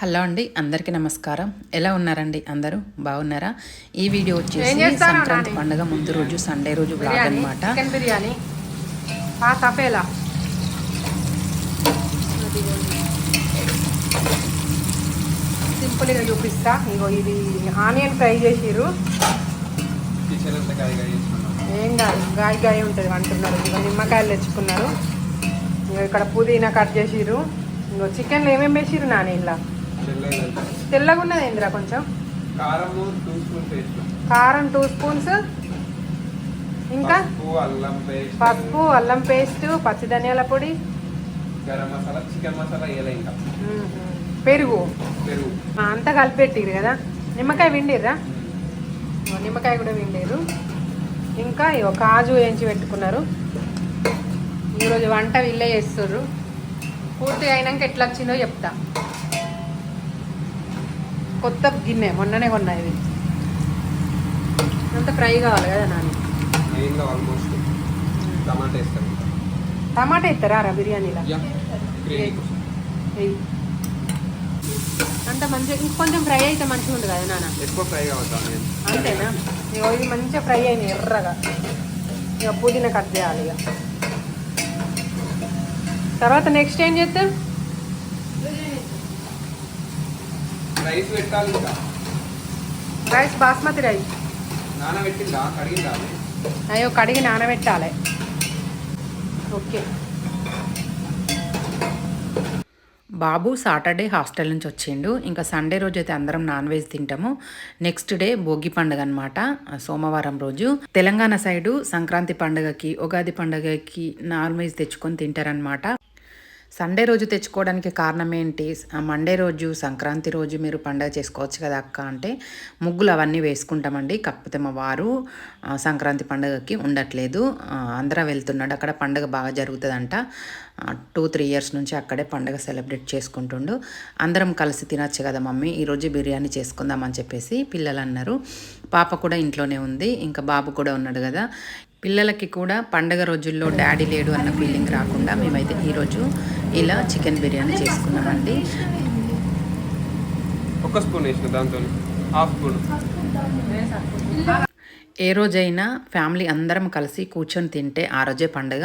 Hello అండి అందరికీ నమస్కారం. ఎలా ఉన్నారండి అందరూ? బాగున్నారా? ఈ వీడియో వచ్చేసి సంక్రాంతి? పండుగ ముందు రోజు సండే రోజు బ్లాగ్ అనమాట బిర్యానీ. తపేలా. సింపుల్గా చూపిస్తా. ఇగో ఇది ఆనియన్ ఫ్రై చేసుకున్నాం ఏం కాదు గాయ గాయ ఉంటుంది అంటున్నారు. ఇగో నిమ్మకాయలు తెచ్చుకున్నారు. ఇక్కడ పుదీనా కట్ చేసిర్రు. ఇంకో చికెన్లో ఏమేమి వేసిర్రు నాని ఇలా తెల్లగా ఉన్నది ఇందిరా కొంచెం కారం టూ స్పూన్స్ ఇంకా? పసుపు అల్లం పేస్ట్ పసుపు అల్లం పేస్ట్ పచ్చి ధనియాల పొడి. గరం మసాలా చికెన్ మసాలా వేయాలి ఇంకా. మ్మ్. పెరుగు? పెరుగు. అంతా కలిపెట్టిరు కదా? నిమ్మకాయ విండిర్రా నిమ్మకాయ కూడా విండేరు ఇంకా కాజు వేయించి పెట్టుకున్నారు. ఈరోజు వంట వీళ్ళే చేస్తుర్రు. పూర్తి అయినాక ఎట్లా వచ్చిందో చెప్తా. కొత్త గిన్నె మొన్ననే కొన్నా ఇది. అంత ఫ్రై కావాలి కదా నాన్న. టమాటా ఇంకా టమాటా ఎత్తారా రా బిర్యానీలో? అంత మంచిగా ఇంకొంచెం ఫ్రై అయితే మంచిగా ఉంటుంది కదా నాన్న. ఎక్కువ ఫ్రై అంతేనా? ఇది మంచిగా ఫ్రై అయినాయి ఎర్రగా. ఇక పుదీనా కట్ చేయాలి ఇక తర్వాత నెక్స్ట్ ఏం చేస్తాం రైస్ పెట్టాలి ఇంకా. Rice basmati rice. నానబెట్టిందా? కడిగిందా? అయ్యో కడిగి నానబెట్టాలి. ఓకే. బాబు సాటర్డే హాస్టల్ నుంచి వచ్చిండు. ఇంకా సండే రోజు అయితే అందరం నాన్ వెజ్ తింటాము. నెక్స్ట్ డే భోగి పండుగ అనమాట సోమవారం రోజు. తెలంగాణ సైడు సంక్రాంతి పండుగకి ఉగాది పండుగకి నాన్ వెజ్ తెచ్చుకొని తింటారనమాట సండే రోజు తెచ్చుకోవడానికి కారణం ఏంటి మండే రోజు సంక్రాంతి రోజు మీరు పండగ చేసుకోవచ్చు కదా అక్క అంటే ముగ్గులు అవన్నీ వేసుకుంటామండి. కాకపోతే మా వారు సంక్రాంతి పండగకి ఉండట్లేదు. ఆ, ఆంధ్ర వెళ్తున్నాడు. అక్కడ పండగ బాగా జరుగుతుందంట. టూ త్రీ ఇయర్స్ నుంచి అక్కడే పండగ సెలబ్రేట్ చేసుకుంటుండు. అందరం కలిసి తినచ్చు కదా మమ్మీ ఈరోజు బిర్యానీ చేసుకుందామని చెప్పేసి పిల్లలు అన్నారు. పాప కూడా ఇంట్లోనే ఉంది. ఇంకా బాబు కూడా ఉన్నాడు కదా. పిల్లలకి కూడా పండగ రోజుల్లో డాడీ లేడు అన్న ఫీలింగ్ రాకుండా మేమైతే ఈరోజు ఇలా చికెన్ బిర్యానీ చేసుకున్నామండి. ఒక స్పూన్ వేసిన దాంతో హాఫ్ స్పూన్. ఏ రోజైనా ఫ్యామిలీ అందరం కలిసి కూర్చొని తింటే ఆ రోజే పండుగ.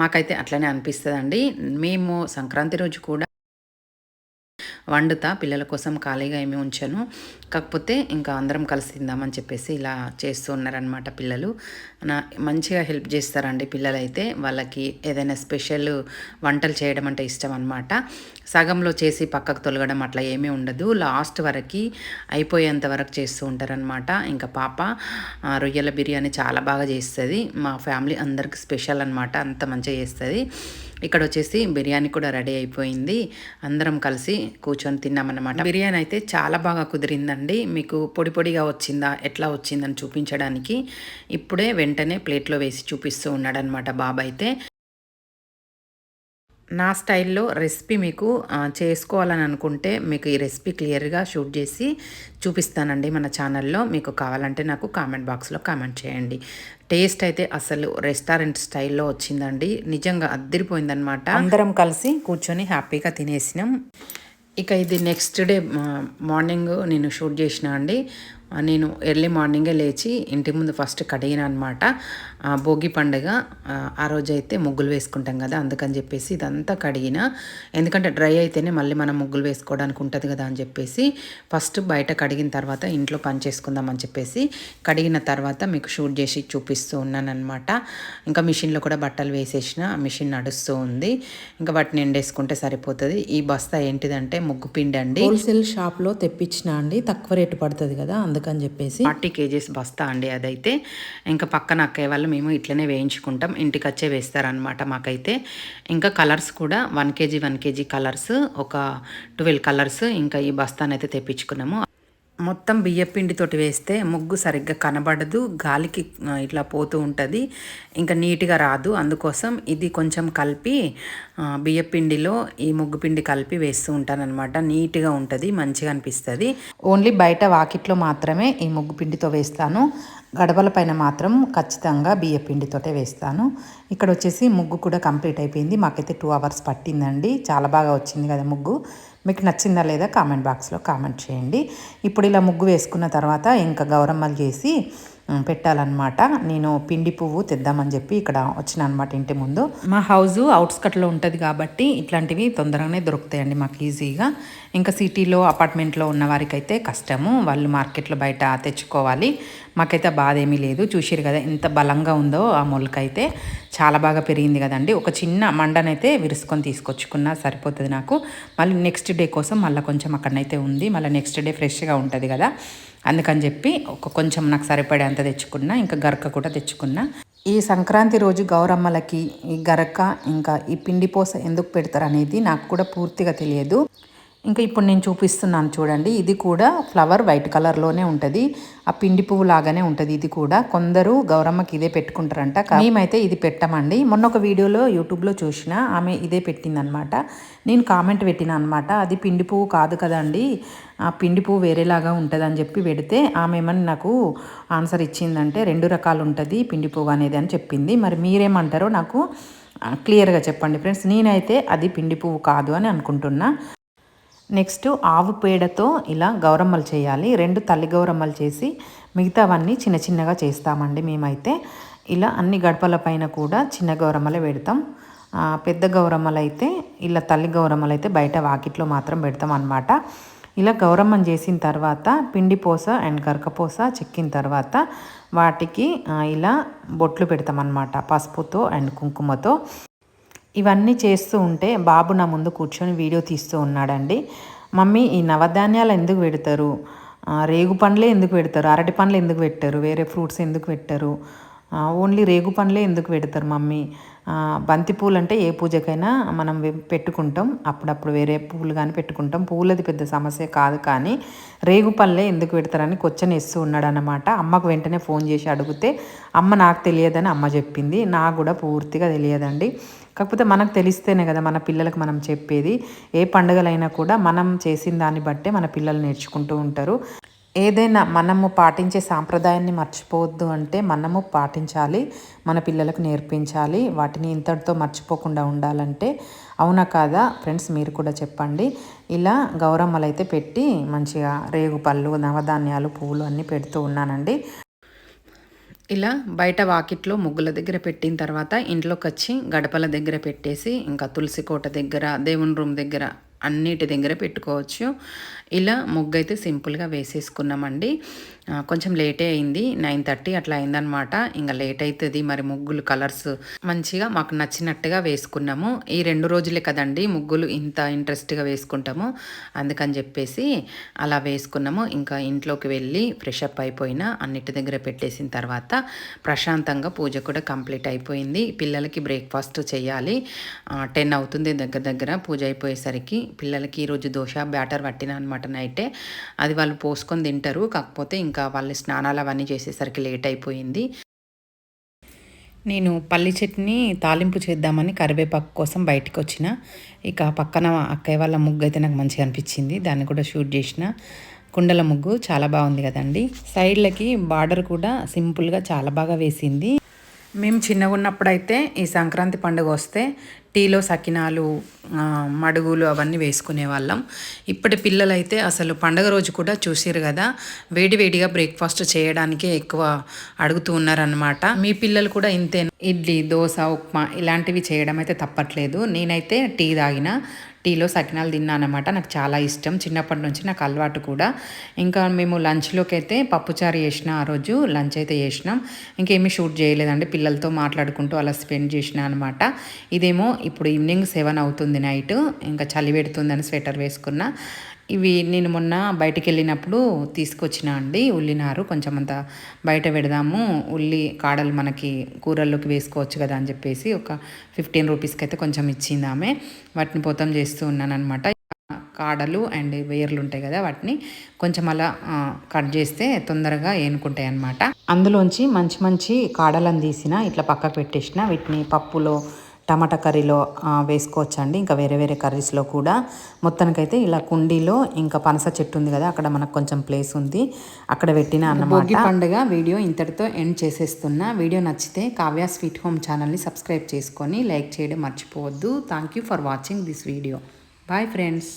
మాకైతే అట్లనే అనిపిస్తుందండి. మేము సంక్రాంతి రోజు కూడా వండుతా పిల్లల కోసం ఖాళీగా ఏమి ఉంచాను. కాకపోతే ఇంకా అందరం కలిసి తిందామని చెప్పేసి ఇలా చేస్తూ ఉన్నారనమాట పిల్లలు. నా మంచిగా హెల్ప్ చేస్తారండి పిల్లలైతే. వాళ్ళకి ఏదైనా స్పెషల్ వంటలు చేయడం అంటే ఇష్టం అనమాట సగంలో చేసి పక్కకు తొలగడం అట్లా ఏమీ ఉండదు. లాస్ట్ వరకు అయిపోయేంత వరకు చేస్తూ ఉంటారనమాట ఇంకా పాప రొయ్యల బిర్యానీ చాలా బాగా చేస్తుంది. మా ఫ్యామిలీ అందరికి స్పెషల్ అనమాట అంత మంచిగా చేస్తుంది. ఇక్కడ వచ్చేసి బిర్యానీ కూడా రెడీ అయిపోయింది. అందరం కలిసి కూర్చొని తిన్నామన్నమాట. బిర్యానీ అయితే చాలా బాగా కుదిరిందండి. మీకు పొడి పొడిగా వచ్చిందా ఎట్లా వచ్చిందని చూపించడానికి ఇప్పుడే వెంటనే ప్లేట్లో వేసి చూపిస్తూ ఉన్నాడనమాట బాబు అయితే. నా స్టైల్లో రెసిపీ మీకు చేసుకోవాలని అనుకుంటే మీకు ఈ రెసిపీ క్లియర్గా షూట్ చేసి చూపిస్తానండి మన ఛానల్లో. మీకు కావాలంటే నాకు కామెంట్ బాక్స్లో కామెంట్ చేయండి. టేస్ట్ అయితే అసలు రెస్టారెంట్ స్టైల్లో వచ్చిందండి. నిజంగా అద్దరిపోయిందనమాట అందరం కలిసి కూర్చొని హ్యాపీగా తినేసినాం. ఇక ఇది నెక్స్ట్ డే మార్నింగ్ నేను షూట్ చేసిన అండి. నేను ఎర్లీ మార్నింగే లేచి ఇంటి ముందు ఫస్ట్ కడిగిన అనమాట భోగి పండుగ ఆ, రోజు అయితే ముగ్గులు వేసుకుంటాం కదా అందుకని చెప్పేసి ఇదంతా కడిగిన. ఎందుకంటే డ్రై అయితేనే మళ్ళీ మనం ముగ్గులు వేసుకోవడానికి ఉంటుంది కదా అని చెప్పేసి ఫస్ట్ బయట కడిగిన తర్వాత ఇంట్లో పని చేసుకుందాం అని చెప్పేసి కడిగిన తర్వాత మీకు షూట్ చేసి చూపిస్తూ ఉన్నాను అనమాట ఇంకా మిషన్లో కూడా బట్టలు వేసేసిన మిషన్ నడుస్తూ ఉంది. ఇంకా వాటిని ఎండేసుకుంటే సరిపోతుంది. ఈ బస్తా ఏంటిదంటే ముగ్గు పిండి అండి. హోల్సేల్ షాప్లో తెప్పించిన అండి. తక్కువ రేటు పడుతుంది కదా అందుకని చెప్పేసి ఫార్టీ కేజీస్ బస్తా అండి అదైతే. ఇంకా పక్కన అక్కయ్య వాళ్ళు మేము ఇట్లనే వేయించుకుంటాం. ఇంటికి వచ్చే వేస్తారనమాట మాకైతే. ఇంకా కలర్స్ కూడా one KG one KG colours ఒక ట్వెల్వ్ కలర్స్ ఇంకా ఈ బస్తానైతే తెప్పించుకున్నాము. మొత్తం బియ్యపిండితోటి వేస్తే ముగ్గు సరిగ్గా కనబడదు గాలికి ఇట్లా పోతూ ఉంటుంది. ఇంకా నీట్గా రాదు. అందుకోసం ఇది కొంచెం కలిపి బియ్యపిండిలో ఈ ముగ్గు పిండి కలిపి వేస్తూ ఉంటానన్నమాట. నీట్గా ఉంటుంది మంచిగా అనిపిస్తుంది. ఓన్లీ బయట వాకిట్లో మాత్రమే ఈ ముగ్గు పిండితో వేస్తాను. గడపల పైన మాత్రం ఖచ్చితంగా బియ్యపిండితోటే వేస్తాను. ఇక్కడ వచ్చేసి ముగ్గు కూడా కంప్లీట్ అయిపోయింది. మాకైతే టూ అవర్స్ పట్టిందండి. చాలా బాగా వచ్చింది కదా ముగ్గు. మీకు నచ్చిందా లేదా కామెంట్ బాక్స్లో కామెంట్ చేయండి. ఇప్పుడు ఇలా ముగ్గు వేసుకున్న తర్వాత ఇంకా గౌరమ్మలు చేసి పెట్టాలన్నమాట. నేను పిండి పువ్వు తెద్దామని చెప్పి ఇక్కడ వచ్చిన అనమాట ఇంటి ముందు. మా హౌస్ అవుట్స్కట్లో ఉంటుంది కాబట్టి ఇట్లాంటివి తొందరగానే దొరుకుతాయండి మాకు ఈజీగా. ఇంకా సిటీలో అపార్ట్మెంట్లో ఉన్న వారికైతే కష్టము. వాళ్ళు మార్కెట్లో బయట తెచ్చుకోవాలి. మాకైతే బాధ ఏమీ లేదు. చూసిరు కదా ఎంత బలంగా ఉందో ఆ మొలకైతే. చాలా బాగా పెరిగింది కదండి. ఒక చిన్న మండనైతే విరుసుకొని తీసుకొచ్చుకున్నా సరిపోతుంది నాకు. మళ్ళీ నెక్స్ట్ డే కోసం మళ్ళీ కొంచెం అక్కడనైతే ఉంది. మళ్ళీ నెక్స్ట్ డే ఫ్రెష్గా ఉంటుంది కదా. అందుకని చెప్పి ఒక కొంచెం నాకు సరిపడేంత తెచ్చుకున్నా ఇంకా గరక కూడా తెచ్చుకున్నా. ఈ సంక్రాంతి రోజు గౌరమ్మలకి ఈ గరక ఇంకా ఈ పిండి పోస ఎందుకు పెడతారు అనేది నాకు కూడా పూర్తిగా తెలియదు. ఇంకా ఇప్పుడు నేను చూపిస్తున్నాను చూడండి. ఇది కూడా ఫ్లవర్ వైట్ కలర్లోనే ఉంటుంది. ఆ పిండి పువ్వు లాగానే ఉంటుంది ఇది కూడా. కొందరు గౌరమ్మకి ఇదే పెట్టుకుంటారంట. మేమైతే ఇది పెట్టమండి. మొన్న ఒక వీడియోలో యూట్యూబ్లో చూసిన ఆమె ఇదే పెట్టిందనమాట. నేను కామెంట్ పెట్టిన అనమాట అది పిండి పువ్వు కాదు కదండి. ఆ పిండి పువ్వు వేరేలాగా ఉంటుంది అని చెప్పి పెడితే ఆమె ఏమని నాకు ఆన్సర్ ఇచ్చిందంటే రెండు రకాలు ఉంటుంది పిండి పువ్వు అనేది అని చెప్పింది. మరి మీరేమంటారో నాకు క్లియర్గా చెప్పండి ఫ్రెండ్స్. నేనైతే అది పిండి పువ్వు కాదు అని అనుకుంటున్నా. నెక్స్ట్ ఆవు పేడతో ఇలా గౌరమ్మలు చేయాలి. రెండు తల్లి గౌరమ్మలు చేసి మిగతావన్నీ చిన్న చిన్నగా చేస్తామండి మేమైతే. ఇలా అన్ని గడపల పైన కూడా చిన్న గౌరమ్మలే పెడతాం. పెద్ద గౌరమ్మలు అయితే ఇలా తల్లి గౌరమ్మలు అయితే బయట వాకిట్లో మాత్రం పెడతాం అనమాట ఇలా గౌరమ్మం చేసిన తర్వాత పిండిపోస అండ్ గరకపోస చెక్కిన తర్వాత వాటికి ఇలా బొట్లు పెడతామన్నమాట. పసుపుతో అండ్ కుంకుమతో. ఇవన్నీ చేస్తూ ఉంటే బాబు నా ముందు కూర్చొని వీడియో తీస్తూ ఉన్నాడండి. మమ్మీ ఈ నవధాన్యాలు ఎందుకు పెడతారు? రేగు పండ్లే ఎందుకు పెడతారు? అరటి పండ్లు ఎందుకు పెట్టారు? వేరే ఫ్రూట్స్ ఎందుకు పెట్టారు? ఓన్లీ రేగు పండ్లే ఎందుకు పెడతారు మమ్మీ? బంతి పూలు అంటే ఏ పూజకైనా మనం పెట్టుకుంటాం. అప్పుడప్పుడు వేరే పూలు కానీ పెట్టుకుంటాం. పూలది పెద్ద సమస్య కాదు కానీ రేగు పళ్ళే ఎందుకు పెడతారని క్వశ్చన్ ఇస్తూ ఉన్నాడు అనమాట అమ్మకు వెంటనే ఫోన్ చేసి అడిగితే అమ్మ నాకు తెలియదని అమ్మ చెప్పింది. నాకు కూడా పూర్తిగా తెలియదండి. కాకపోతే మనకు తెలిస్తేనే కదా మన పిల్లలకు మనం చెప్పేది. ఏ పండుగలైనా కూడా మనం చేసిన దాన్ని బట్టే మన పిల్లలు నేర్చుకుంటూ ఉంటారు. ఏదైనా మనము పాటించే సాంప్రదాయాన్ని మర్చిపోవద్దు అంటే మనము పాటించాలి మన పిల్లలకు నేర్పించాలి వాటిని ఇంతటితో మర్చిపోకుండా ఉండాలంటే. అవునా కాదా? ఫ్రెండ్స్ మీరు కూడా చెప్పండి. ఇలా గౌరమ్మలు అయితే పెట్టి మంచిగా రేగు పళ్ళు నవధాన్యాలు పువ్వులు అన్నీ పెడుతూ ఉన్నానండి. ఇలా బయట వాకిట్లో ముగ్గుల దగ్గర పెట్టిన తర్వాత ఇంట్లోకి వచ్చి గడపల దగ్గర పెట్టేసి ఇంకా తులసి కోట దగ్గర దేవుని రూమ్ దగ్గర అన్నిటి దగ్గర పెట్టుకోవచ్చు. ఇలా ముగ్గు అయితే సింపుల్గా వేసేసుకున్నామండి. కొంచెం లేటే అయింది. నైన్ థర్టీ అట్లా అయిందనమాట ఇంకా లేట్ అవుతుంది మరి ముగ్గులు కలర్స్ మంచిగా మాకు నచ్చినట్టుగా వేసుకున్నాము. ఈ రెండు రోజులే కదండి ముగ్గులు ఇంత ఇంట్రెస్ట్గా వేసుకుంటాము. అందుకని చెప్పేసి అలా వేసుకున్నాము. ఇంకా ఇంట్లోకి వెళ్ళి ఫ్రెష్ అప్ అయిపోయినా అన్నిటి దగ్గర పెట్టేసిన తర్వాత ప్రశాంతంగా పూజ కూడా కంప్లీట్ అయిపోయింది. పిల్లలకి బ్రేక్ఫాస్ట్ చేయాలి. టెన్ అవుతుంది దగ్గర దగ్గర పూజ అయిపోయేసరికి. పిల్లలకి ఈరోజు దోశ బ్యాటర్ పట్టిన అనమాట అయితే అది వాళ్ళు పోసుకొని తింటారు. కాకపోతే ఇంకా వాళ్ళ స్నానాలు అవన్నీ చేసేసరికి లేట్ అయిపోయింది. నేను పల్లి చట్నీ తాలింపు చేద్దామని కరివేపాకు కోసం బయటకు వచ్చిన. ఇక పక్కన అక్కయ్య వాళ్ళ ముగ్గు అయితే నాకు మంచిగా అనిపించింది. దాన్ని కూడా షూట్ చేసిన. కుండల ముగ్గు చాలా బాగుంది కదండి. సైడ్లకి బార్డర్ కూడా సింపుల్గా చాలా బాగా వేసింది. మేము చిన్నగా ఉన్నప్పుడైతే ఈ సంక్రాంతి పండుగ వస్తే టీలో సకినాలు మడుగులు అవన్నీ వేసుకునే వాళ్ళం. ఇప్పటి పిల్లలైతే అసలు పండగ రోజు కూడా చూసారు కదా వేడి వేడిగా బ్రేక్ఫాస్ట్ చేయడానికే ఎక్కువ అడుగుతూ ఉన్నారనమాట మీ పిల్లలు కూడా ఇంతే ఇడ్లీ దోశ ఉప్మా ఇలాంటివి చేయడం అయితే తప్పట్లేదు. నేనైతే టీ తాగిన టీలో సకినాలు తిన్నానమాట నాకు చాలా ఇష్టం. చిన్నప్పటి నుంచి నాకు అలవాటు కూడా. ఇంకా మేము లంచ్లోకి అయితే పప్పుచారు చేసిన ఆ రోజు లంచ్ అయితే చేసినాం. ఇంకేమీ షూట్ చేయలేదండి. పిల్లలతో మాట్లాడుకుంటూ అలా స్పెండ్ చేసిన అనమాట ఇదేమో ఇప్పుడు ఈవినింగ్ సెవెన్ అవుతుంది నైట్. ఇంకా చలి పెడుతుందని స్వెటర్ వేసుకున్నా. ఇవి నేను మొన్న బయటికి వెళ్ళినప్పుడు తీసుకొచ్చిన అండి. ఉల్లినారు కొంచెం అంత బయట పెడదాము. ఉల్లి కాడలు మనకి కూరల్లోకి వేసుకోవచ్చు కదా అని చెప్పేసి ఒక ఫిఫ్టీన్ రూపీస్కి అయితే కొంచెం ఇచ్చింది ఆమె. వాటిని పోతం చేస్తూ ఉన్నాను అనమాట కాడలు అండ్ వేర్లు ఉంటాయి కదా వాటిని కొంచెం అలా కట్ చేస్తే తొందరగా ఏనుకుంటాయి అనమాట అందులోంచి మంచి మంచి కాడలను తీసిన ఇట్లా పక్కకు పెట్టేసిన వీటిని పప్పులో టమాటా కర్రీలో వేసుకోవచ్చండి. ఇంకా వేరే వేరే కర్రీస్లో కూడా. మొత్తానికైతే ఇలా కుండీలో ఇంకా పనస చెట్టు ఉంది కదా అక్కడ మనకు కొంచెం ప్లేస్ ఉంది. అక్కడ పెట్టిన అన్నమాట. పండుగ వీడియో ఇంతటితో ఎండ్ చేసేస్తున్నా. వీడియో నచ్చితే కావ్య స్వీట్ హోమ్ ఛానల్ని సబ్స్క్రైబ్ చేసుకొని లైక్ చేయడం మర్చిపోవద్దు. Thank you for watching this video bye friends